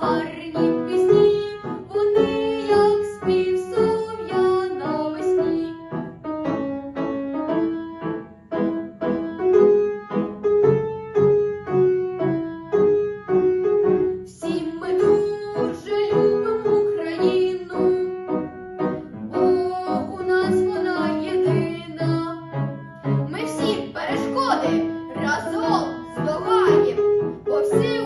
гарні пісні, вони, як спів сум'я навесні. Всі ми дуже любимо Україну, бо у нас вона єдина. Ми всі перешкоди разом здолаємо, по всі